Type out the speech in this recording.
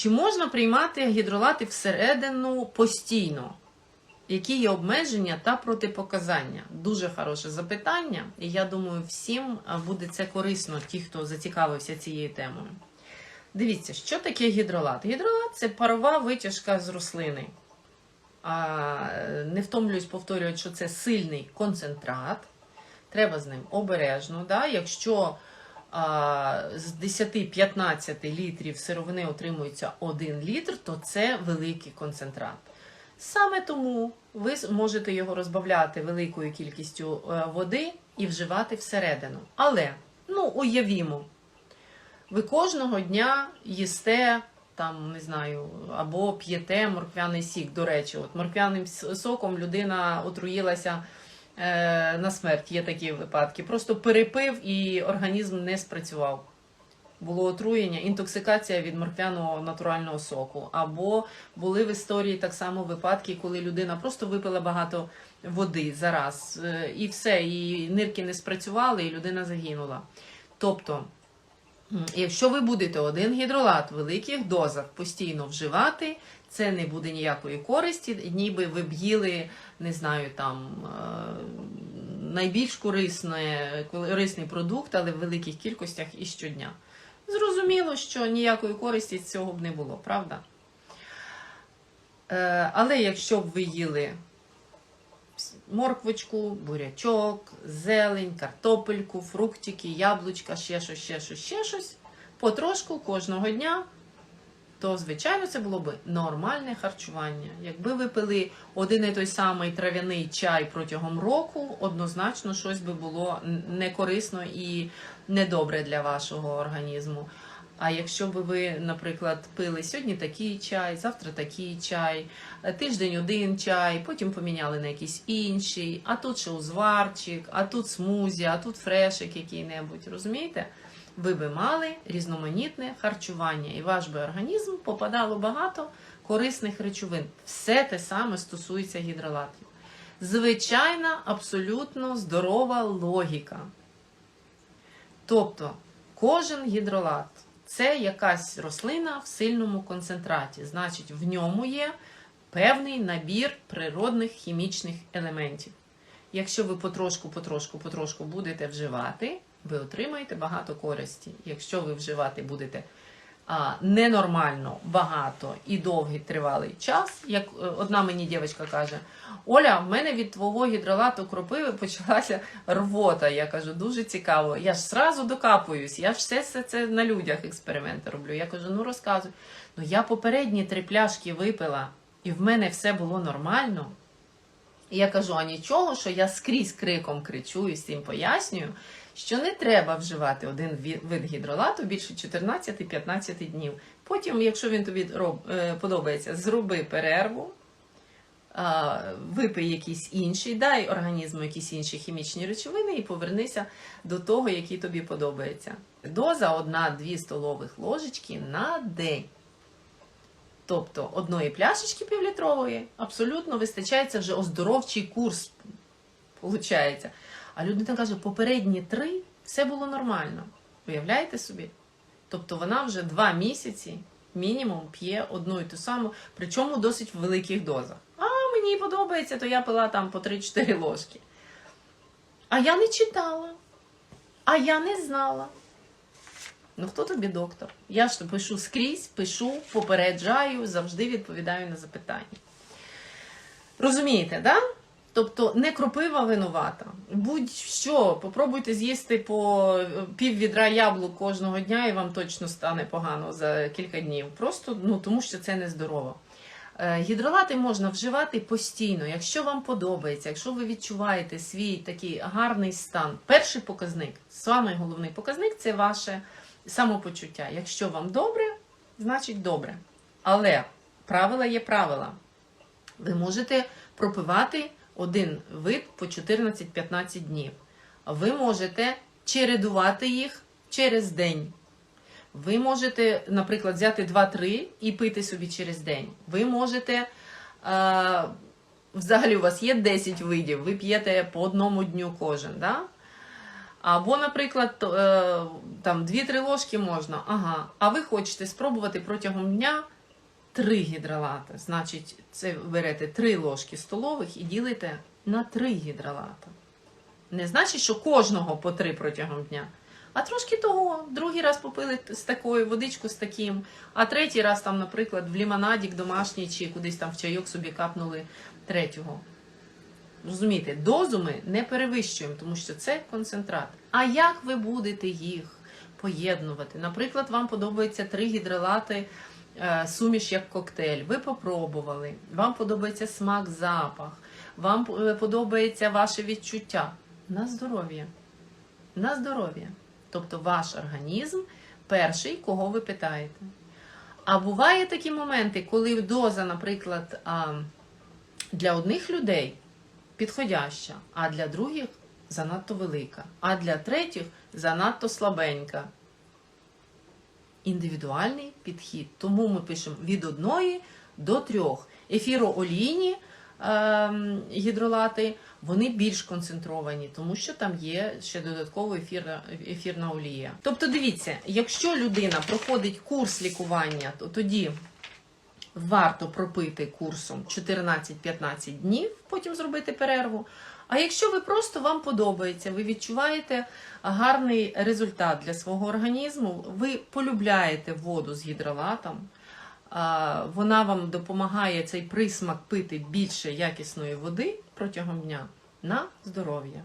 Чи можна приймати гідролати всередину постійно? Які є обмеження та протипоказання? Дуже хороше запитання, і я думаю, всім буде це корисно, ті, хто зацікавився цією темою. Дивіться, що таке гідролат? Гідролат це парова витяжка з рослини. Не втомлююсь повторювати, що це сильний концентрат. Треба з ним обережно. Да? Якщо з 10-15 літрів сировини отримується 1 літр, то це великий концентрат. Саме тому ви можете його розбавляти великою кількістю е, води і вживати всередину. Але, ну, уявімо, ви кожного дня їсте там, не знаю, або п'єте морквяний сік. До речі, от морквяним соком людина отруїлася на смерть. Є такі випадки. Просто перепив і організм не спрацював. Було отруєння, інтоксикація від морквяного натурального соку. Або були в історії так само випадки, коли людина просто випила багато води зараз, е, і все, і нирки не спрацювали, і людина загинула. Тобто, якщо ви будете один гідролат в великих дозах постійно вживати, це не буде ніякої користі, ніби ви б не знаю, там е, найбільш корисне, корисний продукт, але в великих кількостях і щодня. Зрозуміло, що ніякої користі з цього б не було, правда? Е, але якщо б ви їли морквочку, бурячок, зелень, картопельку, фруктики, яблучка, ще щось, ще щось, ще щось, потрошку кожного дня, то, звичайно, це було б нормальне харчування. Якби ви пили один і той самий трав'яний чай протягом року, однозначно щось би було некорисно і недобре для вашого організму. А якщо б ви, наприклад, пили сьогодні такий чай, завтра такий чай, тиждень один чай, потім поміняли на якийсь інший, а тут ще узварчик, а тут смузі, а тут фрешик який-небудь, розумієте? Ви би мали різноманітне харчування, і ваш би організм попадало багато корисних речовин. Все те саме стосується гідролатів. Звичайна, абсолютно здорова логіка. Тобто, кожен гідролат це якась рослина в сильному концентраті. Значить, в ньому є певний набір природних хімічних елементів. Якщо ви потрошку, потрошку, потрошку будете вживати, ви отримаєте багато користі. Якщо ви вживати будете ненормально багато і довгий тривалий час, як е, одна мені дівчинка каже: Оля, в мене від твого гідролату кропиви почалася рвота. Я кажу, дуже цікаво. Я ж зразу докапуюсь, я ж все це, це на людях експерименти роблю. Я кажу, ну розказуй. Ну я попередні три пляшки випила, і в мене все було нормально. І я кажу, а нічого, що я скрізь криком кричу і всім пояснюю, що не треба вживати один вид гідролату більше 14-15 днів. Потім, якщо він тобі е, подобається, зроби перерву, випий якийсь інший, дай організму якісь інші хімічні речовини і повернися до того, який тобі подобається. Доза 1-2 столових ложечки на день. Тобто одної пляшечки півлітрової абсолютно вистачає це вже оздоровчий курс. Получається. А людина каже, попередні три все було нормально. Уявляєте собі? Тобто вона вже два місяці мінімум п'є одну і ту саму, причому досить в великих дозах. А мені подобається, то я пила там по 3-4 ложки. А я не читала, а я не знала. Ну, хто тобі доктор? Я ж пишу скрізь, пишу, попереджаю, завжди відповідаю на запитання. Розумієте, да? Тобто не кропива винувата. Будь-що, попробуйте з'їсти по е, пів відра яблук кожного дня, і вам точно стане погано за кілька днів. Просто ну, тому що це нездорово. Е, Гідролати можна вживати постійно, якщо вам подобається, якщо ви відчуваєте свій такий гарний стан. Перший показник, самий головний показник це ваше самопочуття. Якщо вам добре, значить добре. Але правила є правила. Ви можете пропивати один вид по 14-15 днів. Ви можете чередувати їх через день. Ви можете, наприклад, взяти 2-3 і пити собі через день. Ви можете, е, взагалі, у вас є 10 видів, ви п'єте по одному дню кожен. Да? Або, наприклад, е, там 2-3 ложки можна. Ага. А ви хочете спробувати протягом дня 3 гідролати. Значить, це берете 3 ложки столових і ділите на 3 гідролата. Не значить, що кожного по 3 протягом дня. А трошки того, другий раз попили з такою водичку з таким, а третій раз там, наприклад, в лімонадік домашній чи кудись там в чайок собі капнули третього. Розумієте, дозу ми не перевищуємо, тому що це концентрат. А як ви будете їх поєднувати? Наприклад, вам подобається три гідролати е, суміш як коктейль. Ви попробували, вам подобається смак, запах, вам е, подобається ваше відчуття. На здоров'я. На здоров'я. Тобто ваш організм перший, кого ви питаєте. А буває такі моменти, коли доза, наприклад, для одних людей підходяща, а для других занадто велика, а для третіх занадто слабенька. Індивідуальний підхід. Тому ми пишемо від одної до трьох. Ефіроолійні ем, гідролати вони більш концентровані, тому що там є ще додатково ефірна, ефірна олія. Тобто, дивіться, якщо людина проходить курс лікування, то тоді варто пропити курсом 14-15 днів, потім зробити перерву. А якщо ви просто вам подобається, ви відчуваєте гарний результат для свого організму, ви полюбляєте воду з гідролатом, вона вам допомагає цей присмак пити більше якісної води протягом дня на здоров'я.